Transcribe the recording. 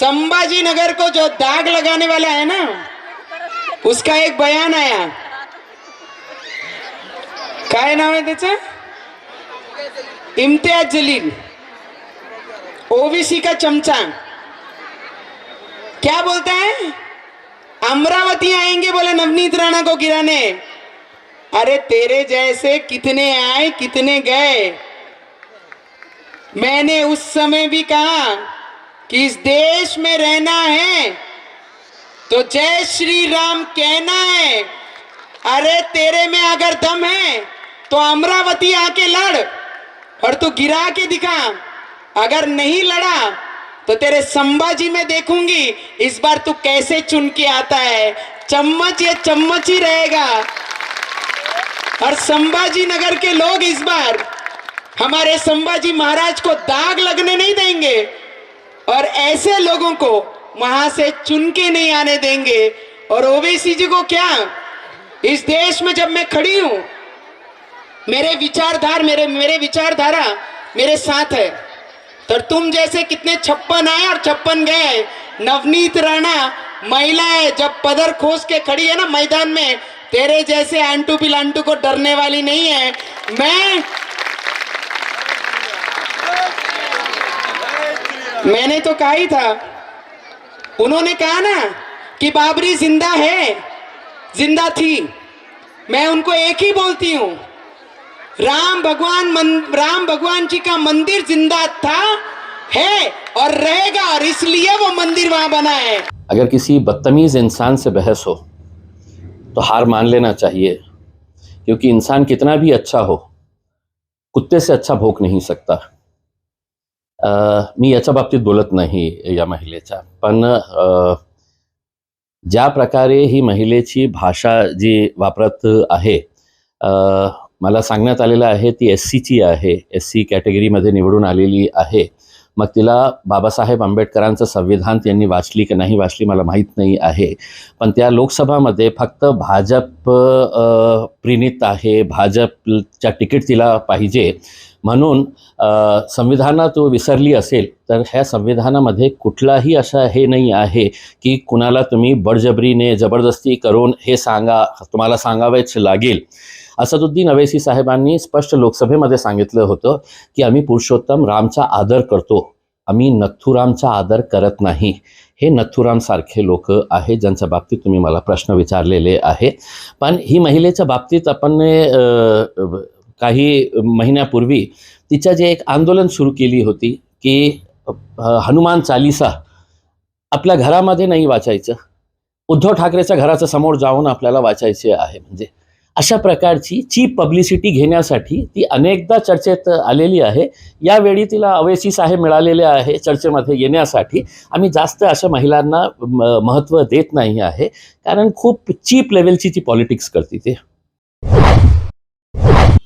संभाजी नगर को जो दाग लगाने वाला है ना, उसका एक बयान आया। काय नाव आहे त्याचं इम्तियाज़ जलील। ओबीसी का चमचा। क्या बोलता है? अमरावती आएँगे बोले नवनीत राणा को गिराने। अरे तेरे जैसे कितने आए, कितने गए। मैंने उस समय भी कहा कि इस देश में रहना है? तो जय श्री राम कहना है, अरे, तेरे में अगर दम है तो अमरावती आके लड़ और तू गिरा के दिखा। अगर नहीं लड़ा तो तेरे संभाजी में देखूँगी। इस बार तू कैसे चुन के आता है? चम्मच ये चम्मच ही रहेगा। और संभाजी नगर के लोग इस बार हमारे संभाजी महाराज को दाग लगने नहीं देंगे। और ऐसे लोगों को वहाँ से चुन के नहीं आने देंगे। और ओवैसी जी को क्या? इस देश में जब मैं खड़ी हूँ, मेरे विचारधार, मेरे मेरे विचारधारा मेरे साथ है। तो तुम जैसे कितने छप्पन आए और छप्पन गए नवनीत राणा महिला है, जब पदर खोस के खड़ी है ना मैदान में, तेरे जैसे आंटू पिलांटू को डरने वाली नहीं है। मैं मैंने तो कहा ही था। उन्होंने कहा ना कि बाबरी ज़िंदा है ज़िंदा थी। मैं उनको एक ही बोलती हूँ राम भगवान मन, राम भगवान जी का मंदिर ज़िंदा था है और रहेगा और इसलिए वो मंदिर वहाँ बना है। अगर किसी बदतमीज़ इंसान से बहस हो तो हार मान लेना चाहिए क्योंकि इंसान कितना भी अच्छा हो कुत्ते से अच्छा भोग नहीं सकता। मी याच्या बाबतीत बोलत नाही या महिलेच्या पण ज्या प्रकारे ही महिलेची भाषा जी वापरत आहे मला सांगण्यात आलेलं आहे ती एस सीची आहे. एस सी कॅटेगरीमध्ये निवडून आलेली आहे. मग तिला बाबासाहेब आंबेडकरांचं संविधान त्यांनी वाचली की नाही वाचली मला माहीत नाही आहे. पण त्या लोकसभामध्ये फक्त भाजप अ, आहे. भाजपच्या तिकीट तिला पाहिजे. म्हणून संविधानात विसरली असेल तर ह्या संविधानामध्ये कुठलाही असा हे नाही आहे की कुणाला तुम्ही बळजबरीने जबरदस्ती करून हे सांगा तुम्हाला सांगावेच लागेल. असदुद्दीन अवेसी साहेबांनी स्पष्ट लोकसभेमध्ये सांगितलं होतं की आम्ही पुरुषोत्तम रामचा आदर करतो. आम्ही नथुरामचा आदर करत नाही. हे नथुरामसारखे लोक आहेत ज्यांच्या बाबतीत तुम्ही मला प्रश्न विचारलेले आहे पण ही महिलेच्या बाबतीत आपण काही महिन्यापूर्वी तिच्या जे एक आंदोलन सुरू केली होती की हनुमान चालिसा आपल्या घरामध्ये नाही वाचायचं. उद्धव ठाकरेच्या घराच्या समोर जाऊन आपल्याला वाचायचे आहे. म्हणजे अशा प्रकारची चीप पब्लिसिटी घेण्यासाठी ती अनेकदा चर्चेत आलेली आहे. यावेळी तिला अवेसी साहेब मिळालेले आहे चर्चेमध्ये येण्यासाठी. आम्ही जास्त अशा महिलांना महत्त्व देत नाही आहे. कारण खूप चीप लेवलची ती पॉलिटिक्स करते ते.